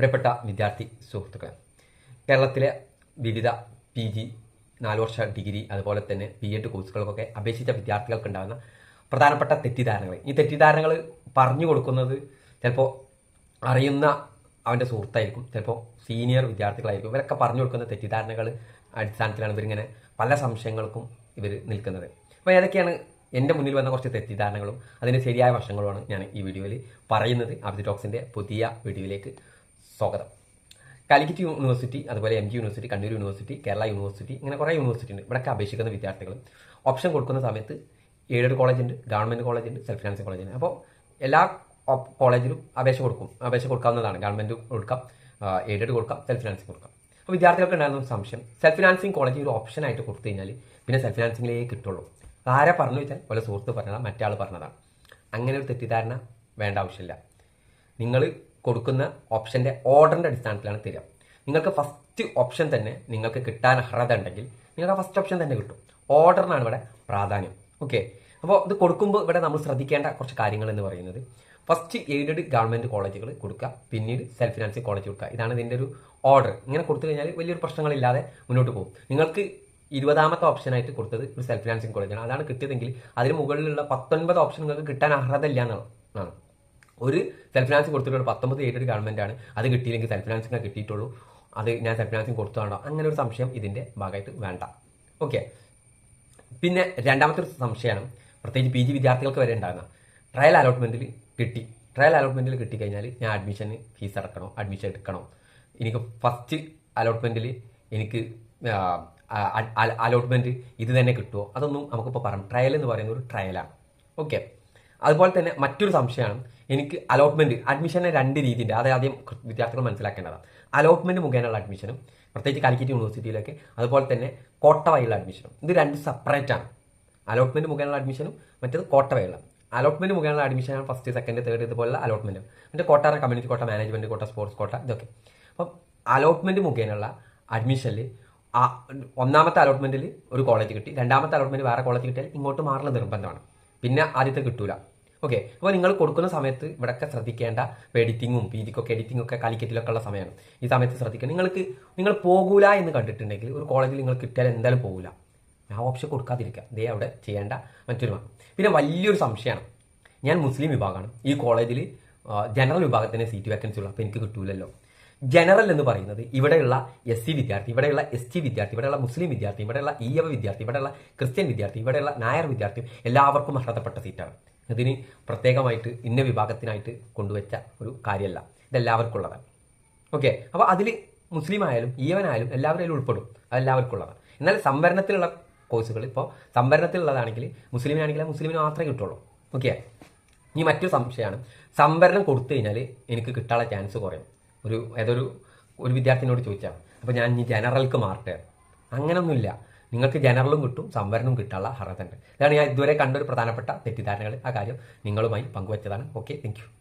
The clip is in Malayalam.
പ്രിയപ്പെട്ട വിദ്യാർത്ഥി സുഹൃത്തുക്കളെ കേരളത്തിലെ വിവിധ പി ജി നാല് വർഷ ഡിഗ്രി അതുപോലെ തന്നെ പി എഡ് കോഴ്സുകൾക്കൊക്കെ അപേക്ഷിച്ച വിദ്യാർത്ഥികൾക്ക് ഉണ്ടാകുന്ന പ്രധാനപ്പെട്ട തെറ്റിദ്ധാരണകൾ. ഈ തെറ്റിദ്ധാരണകൾ പറഞ്ഞു കൊടുക്കുന്നത് ചിലപ്പോൾ അറിയുന്ന അവന്റെ സുഹൃത്തായിരിക്കും ചിലപ്പോൾ സീനിയർ വിദ്യാർത്ഥികളായിരിക്കും. ഇവരൊക്കെ പറഞ്ഞു കൊടുക്കുന്ന തെറ്റിദ്ധാരണകൾ അടിസ്ഥാനത്തിലാണ് ഇവരിങ്ങനെ പല സംശയങ്ങൾക്കും ഇവർ നിൽക്കുന്നത്. അപ്പോൾ ഏതൊക്കെയാണ് എന്റെ മുന്നിൽ വന്ന കുറച്ച് തെറ്റിദ്ധാരണകളും അതിന്റെ ശരിയായ വശങ്ങളുമാണ് ഞാൻ ഈ വീഡിയോയിൽ പറയുന്നത്. അബ്ദി ടോക്സിന്റെ പുതിയ വീഡിയോയിലേക്ക് സ്വാഗതം. കാലിക്കറ്റ് യൂണിവേഴ്സിറ്റി അതുപോലെ M G university Kannur university Kerala university ഇങ്ങനെ കുറേ യൂണിവേഴ്സിറ്റി ഉണ്ട്. ഇവിടെ അപേക്ഷിക്കുന്ന വിദ്യാർത്ഥികൾ ഓപ്ഷൻ കൊടുക്കുന്ന സമയത്ത് എയ്ഡഡ് കോളേജ് ഉണ്ട് ഗവൺമെന്റ് കോളേജ് ഉണ്ട് സെൽഫ് ഫിനാൻസിങ് കോളേജ് ഉണ്ട്. അപ്പോൾ എല്ലാ കോളേജിലും അപേക്ഷ കൊടുക്കും. അപേക്ഷ കൊടുക്കാവുന്നതാണ്. ഗവൺമെന്റ് കൊടുക്കാം എയ്ഡഡ് കൊടുക്കാം സെൽഫ് ഫിനാൻസിങ് കൊടുക്കാം. അപ്പോൾ വിദ്യാർത്ഥികൾക്ക് ഉണ്ടായിരുന്ന സംശയം സെൽഫ് ഫിനാൻസിങ് കോളേജ് ഒരു ഓപ്ഷൻ ആയിട്ട് കൊടുത്തു കഴിഞ്ഞാൽ പിന്നെ സെൽഫ് ഫിനാൻസിങ്ങിലേ കിട്ടുള്ളൂ. ആരെ പറഞ്ഞു വെച്ചാൽ പോലെ സുഹൃത്ത് പറഞ്ഞതാണ് മറ്റേ പറഞ്ഞതാണ്. അങ്ങനെ ഒരു തെറ്റിദ്ധാരണ വേണ്ട ആവശ്യമില്ല. നിങ്ങൾ കൊടുക്കുന്ന ഓപ്ഷന്റെ ഓർഡറിന്റെ അടിസ്ഥാനത്തിലാണ് തരിക. നിങ്ങൾക്ക് ഫസ്റ്റ് ഓപ്ഷൻ തന്നെ നിങ്ങൾക്ക് കിട്ടാൻ അർഹത ഉണ്ടെങ്കിൽ നിങ്ങൾക്ക് ഫസ്റ്റ് ഓപ്ഷൻ തന്നെ കിട്ടും. ഓർഡറിനാണ് ഇവിടെ പ്രാധാന്യം. ഓക്കെ അപ്പോൾ ഇത് കൊടുക്കുമ്പോൾ ഇവിടെ നമ്മൾ ശ്രദ്ധിക്കേണ്ട കുറച്ച് കാര്യങ്ങൾ എന്ന് പറയുന്നത് ഫസ്റ്റ് എയ്ഡഡ് ഗവൺമെന്റ് കോളേജുകൾ കൊടുക്കുക പിന്നീട് സെൽഫ് ഫിനാൻസിങ് കോളേജ് കൊടുക്കുക. ഇതാണ് ഇതിന്റെ ഒരു ഓർഡർ ഇങ്ങനെ കൊടുത്തു കഴിഞ്ഞാൽ വലിയൊരു പ്രശ്നങ്ങളില്ലാതെ മുന്നോട്ട് പോകും. നിങ്ങൾക്ക് ഇരുപതാമത്തെ ഓപ്ഷനായിട്ട് കൊടുത്തത് ഒരു സെൽഫ് ഫിനാൻസിങ് കോളേജാണ് അതാണ് കിട്ടിയതെങ്കിൽ അതിന് മുകളിലുള്ള പത്തൊൻപത് ഓപ്ഷൻ നിങ്ങൾക്ക് കിട്ടാൻ അർഹത ഇല്ല എന്നാണ്. ഒരു സെൽഫ് ഫിനാൻസിങ് കൊടുത്തിട്ടുള്ള പത്തൊമ്പത് എയ്ഡഡ് ഗവൺമെന്റ് ആണ്. അത് കിട്ടിയില്ലെങ്കിൽ സെൽഫ് ഫിനാൻസിങ് കിട്ടിയിട്ടുള്ളൂ. അത് ഞാൻ സെൽഫ് ഫിനാൻസിങ് കൊടുത്തതാണോ? അങ്ങനെ ഒരു സംശയം ഇതിന്റെ ഭാഗമായിട്ട് വേണ്ട. ഓക്കെ പിന്നെ രണ്ടാമത്തെ ഒരു സംശയമാണ്. പ്രത്യേകിച്ച് പി ജി വിദ്യാർത്ഥികൾക്ക് വരെ ഉണ്ടാകുന്ന ട്രയൽ അലോട്ട്മെന്റിൽ കിട്ടി. ട്രയൽ അലോട്ട്മെന്റിൽ കിട്ടിക്കഴിഞ്ഞാൽ ഞാൻ അഡ്മിഷന് ഫീസ് അടക്കണോ? അഡ്മിഷൻ എടുക്കണോ? എനിക്ക് ഫസ്റ്റ് അലോട്ട്മെന്റിൽ എനിക്ക് അലോട്ട്മെന്റ് ഇത് തന്നെ കിട്ടുമോ അതൊന്നും നമുക്കിപ്പോൾ പറയാം ട്രയൽ എന്ന് പറയുന്നത് ഒരു ട്രയലാണ് ഓക്കെ അതുപോലെ തന്നെ മറ്റൊരു സംശയമാണ്. എനിക്ക് അലോട്ട്മെന്റ് അഡ്മിഷന് രണ്ട് രീതിയുണ്ട്. അത് ആദ്യം വിദ്യാർത്ഥികൾ മനസ്സിലാക്കേണ്ടതാണ്. അലോട്ട്മെന്റ് മുഖേനയുള്ള അഡ്മിഷനും പ്രത്യേകിച്ച് കാലിക്കറ്റ് യൂണിവേഴ്സിറ്റിയിലൊക്കെ അതുപോലെ തന്നെ കോട്ട വഴിയുള്ള അഡ്മിഷനും ഇത് രണ്ട് സെപ്പറേറ്റ് ആണ്. അലോട്ട്മെന്റ് മുഖേനയുള്ള അഡ്മിഷനും മറ്റേത് കോട്ട വഴിയുള്ള അലോട്ട്മെന്റ് മുഖേനയുള്ള അഡ്മിഷനാണ് ഫസ്റ്റ് സെക്കൻഡ് തേർഡ് ഇതുപോലുള്ള അലോട്ട്മെന്റ് മറ്റേ quota community quota management quota sports quota ഇതൊക്കെ. അപ്പം അലോട്ട്മെന്റ് മുഖേനയുള്ള അഡ്മിഷനിൽ ഒന്നാമത്തെ അലോട്ട്മെന്റിൽ ഒരു കോളേജ് കിട്ടി. രണ്ടാമത്തെ അലോട്ട്മെന്റ് വേറെ കോളേജ് കിട്ടിയാൽ ഇങ്ങോട്ട് മാറുന്ന നിർബന്ധമാണ്. പിന്നെ ആദ്യത്തെ കിട്ടൂല. ഓക്കെ അപ്പോൾ നിങ്ങൾ കൊടുക്കുന്ന സമയത്ത് ഇവിടെയൊക്കെ ശ്രദ്ധിക്കേണ്ട എഡിറ്റിങ്ങും പീതിക്കൊക്കെ എഡിറ്റിംഗ് ഒക്കെ ഉള്ള സമയമാണ് ഈ സമയത്ത് ശ്രദ്ധിക്കണം നിങ്ങൾക്ക് നിങ്ങൾ പോകൂല എന്ന് കണ്ടിട്ടുണ്ടെങ്കിൽ ഒരു കോളേജിൽ നിങ്ങൾ കിട്ടിയാൽ എന്തായാലും പോകില്ല ആ ഓപ്ഷൻ കൊടുക്കാതിരിക്കുക. ദേ അവിടെ ചെയ്യേണ്ട മറ്റൊരു പിന്നെ വലിയൊരു സംശയമാണ്. ഞാൻ മുസ്ലിം വിഭാഗമാണ്. ഈ കോളേജിൽ ജനറൽ വിഭാഗത്തിന് സീറ്റ് വേക്കൻസി ഉള്ളൂ. അപ്പോൾ എനിക്ക് കിട്ടൂലല്ലോ. ജനറൽ എന്ന് പറയുന്നത് ഇവിടെയുള്ള എസ് സി വിദ്യാർത്ഥി ഇവിടെയുള്ള എസ് ടി വിദ്യാർത്ഥി ഇവിടെയുള്ള മുസ്ലിം വിദ്യാർത്ഥി ഇവിടെയുള്ള ഈയവ വിദ്യാർത്ഥി ഇവിടെയുള്ള ക്രിസ്ത്യൻ വിദ്യാർത്ഥി ഇവിടെയുള്ള നായർ വിദ്യാർത്ഥി എല്ലാവർക്കും അർഹതപ്പെട്ട സീറ്റാണ്. ഇതിന് പ്രത്യേകമായിട്ട് ഇന്ന വിഭാഗത്തിനായിട്ട് കൊണ്ടുവച്ച ഒരു കാര്യമല്ല. ഇതെല്ലാവർക്കും ഉള്ളതാണ് ഓക്കെ അപ്പോൾ അതിൽ മുസ്ലിം ആയാലും ഈവനായാലും എല്ലാവരും ഉൾപ്പെടും. അതെല്ലാവർക്കും ഉള്ളതാണ് എന്നാൽ സംവരണത്തിലുള്ള കോഴ്സുകൾ ഇപ്പോൾ സംവരണത്തിലുള്ളതാണെങ്കിൽ മുസ്ലിമിനാണെങ്കിൽ മുസ്ലിമിന് മാത്രമേ കിട്ടുള്ളൂ. ഓക്കെ ഇനി മറ്റൊരു സംശയമാണ്. സംവരണം കൊടുത്തു കഴിഞ്ഞാൽ എനിക്ക് കിട്ടാനുള്ള ചാൻസ് കുറയും. ഒരു ഏതൊരു ഒരു വിദ്യാർത്ഥിനോട് ചോദിച്ചാൽ അപ്പോൾ ഞാൻ ഇനി ജനറൽക്ക് മാറട്ടെ. അങ്ങനൊന്നുമില്ല. നിങ്ങൾക്ക് ജനറലും കിട്ടും സംവരണവും കിട്ടാനുള്ള അർഹത ഉണ്ട്. ഇതാണ് ഞാൻ ഇതുവരെ കണ്ട ഒരു പ്രധാനപ്പെട്ട തെറ്റിദ്ധാരണകൾ. ആ കാര്യം നിങ്ങളുമായി പങ്കുവച്ചതാണ്. Okay thank